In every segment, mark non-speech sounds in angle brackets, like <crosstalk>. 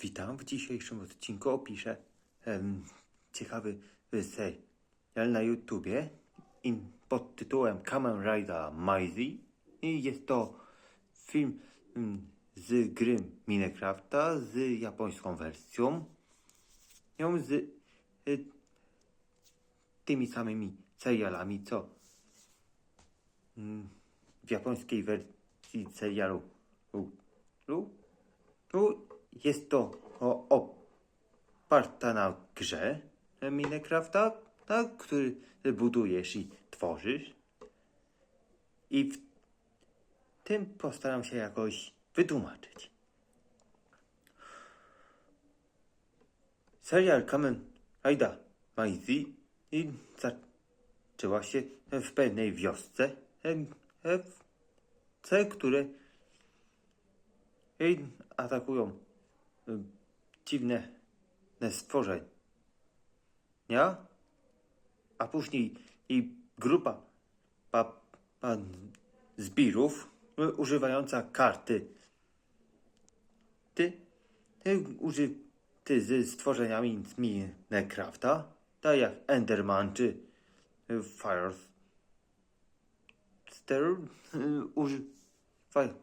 Witam. W dzisiejszym odcinku opiszę em, ciekawy serial na YouTubie in, pod tytułem Kamen Rider Maizy. I jest to film em, z gry Minecrafta z japońską wersją. Ją z y, tymi samymi serialami, co mm, w japońskiej wersji serialu. Lu, lu, tu jest to o, oparta na grze Minecrafta, tak, który budujesz i tworzysz. I w tym postaram się jakoś wytłumaczyć. Serial Kamen Rider Maizy i zaczęła się w pewnej wiosce, em, w które atakują dziwne ne stworzenia, a później i grupa pa, zbirów y, używająca karty. Ty, ty użyty z stworzeniami Minecrafta, tak jak Enderman czy y, Firester, y, używają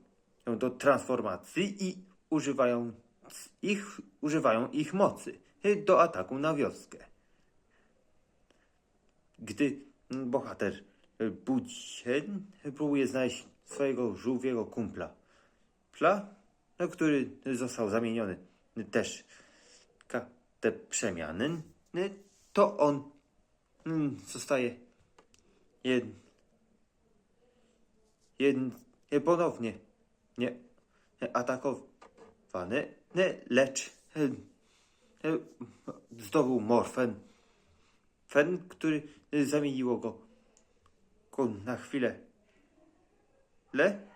do transformacji i używają ich, używają ich mocy y, do ataku na wioskę. Gdy mm, bohater y, budzi się, y, próbuje znaleźć swojego żółwiego kumpla, Pla, no, który został zamieniony też te przemiany, to on mm, zostaje jed, jed, ponownie nie atakowany, lecz zdobył morfen, fen, który zamieniło go, na chwilę. Le,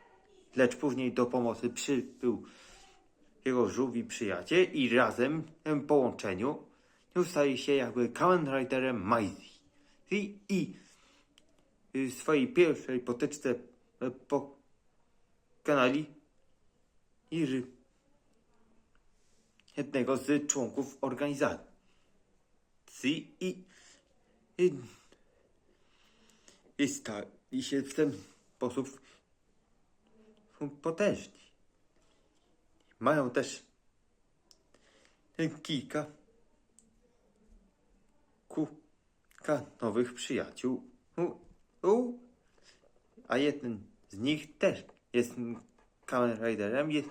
lecz później do pomocy przybył jego żółwi przyjaciel i razem w połączeniu staje się jakby Kamen Riderem Maizy. I, i w swojej pierwszej potyczce e, pokonali i jednego z członków organizacji i, i, i stali się w ten sposób potężni. Mają też kilka kilka nowych przyjaciół, a jeden z nich też jest Kamen Riderem, jest,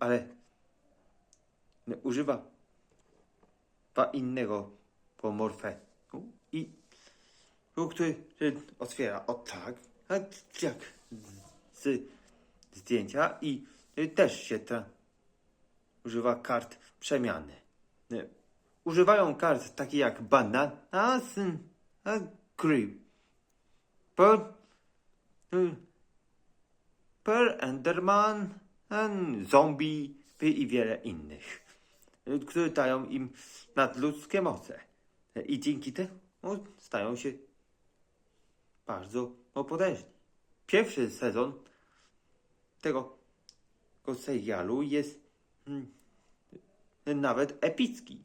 ale używa pa innego pomorfetu i który otwiera. O tak, jak? Z zdjęcia i też się ta używa kart przemiany. Używają kart takie jak banana, a creep, per Enderman, zombie i wiele innych, które dają im nadludzkie moce. I dzięki temu stają się bardzo potężni. Pierwszy sezon tego, serialu jest hmm, nawet epicki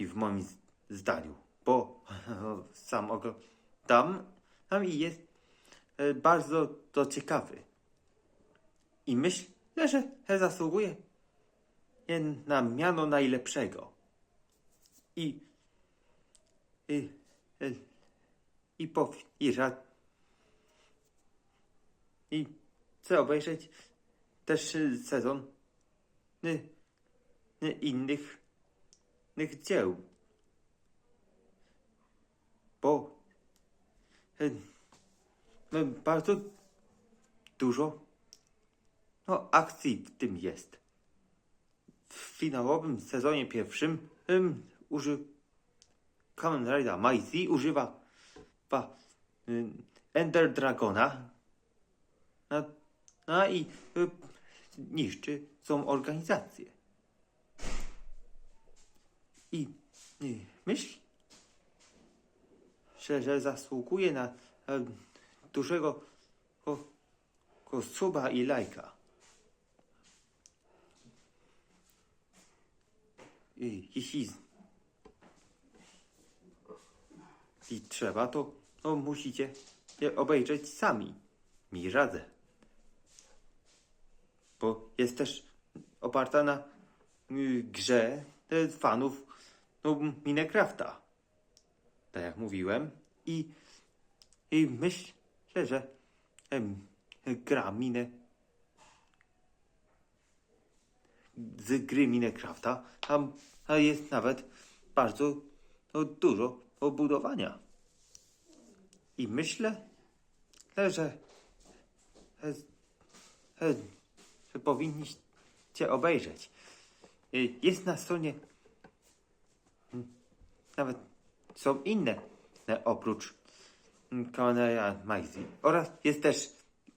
w moim zdaniu, bo <laughs> sam oglądam tam i jest e, bardzo to ciekawy. I myślę, że zasługuje na miano najlepszego. I i, i, i, po, i, rad, i chcę obejrzeć też sezon y, y, innych, innych dzieł. Bo y, no, bardzo dużo no, akcji w tym jest. W finałowym sezonie pierwszym ym, uży Kamen Rider Maizy używa pa, y, Ender Dragona no, no i y, niszczy tą organizację. I y, że, że zasługuje na y, dużego ko, i lajka. Y, jeśli trzeba, to, to musicie je obejrzeć sami. Mi radzę. Bo jest też oparta na y, grze e, fanów no, Minecrafta. Tak jak mówiłem. I, i myślę, że em, gra Mine z gry Minecrafta tam jest nawet bardzo no, dużo obudowania. I myślę, że, że, że, że powinniście obejrzeć. Y, Jest na stronie mm, nawet są inne e, oprócz mm, Kamanera Mighty. Oraz jest też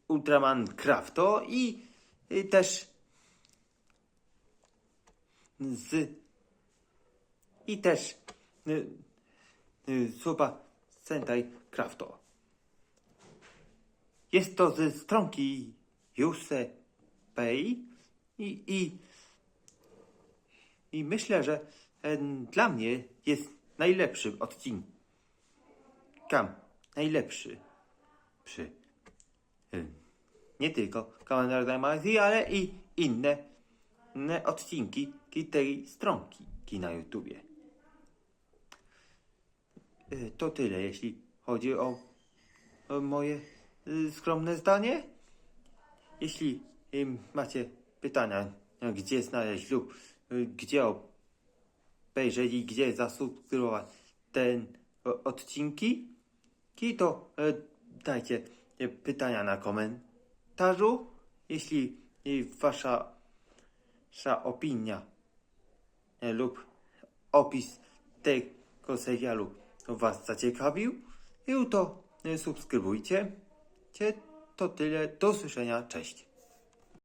Ultraman Crafto i też z i też y, y, Suba Sentai Crafto. Jest to ze stronki Yuse Pay i, i, i myślę, że e, dla mnie jest najlepszym odcinkiem. Najlepszy przy e, nie tylko Kamen Rider ale i inne, inne odcinki ki- tej stronki ki na YouTubie. E, To tyle, jeśli chodzi o, moje y, skromne zdanie. Jeśli y, macie pytania, y, gdzie znaleźć lub y, gdzie obejrzeć i gdzie zasubskrybować ten odcinki, ki, to y, dajcie y, pytania na komentarzu. Jeśli y, wasza, wasza opinia y, lub opis tego serialu was zaciekawił, to y, subskrybujcie. Cie- To tyle. Do usłyszenia. Cześć.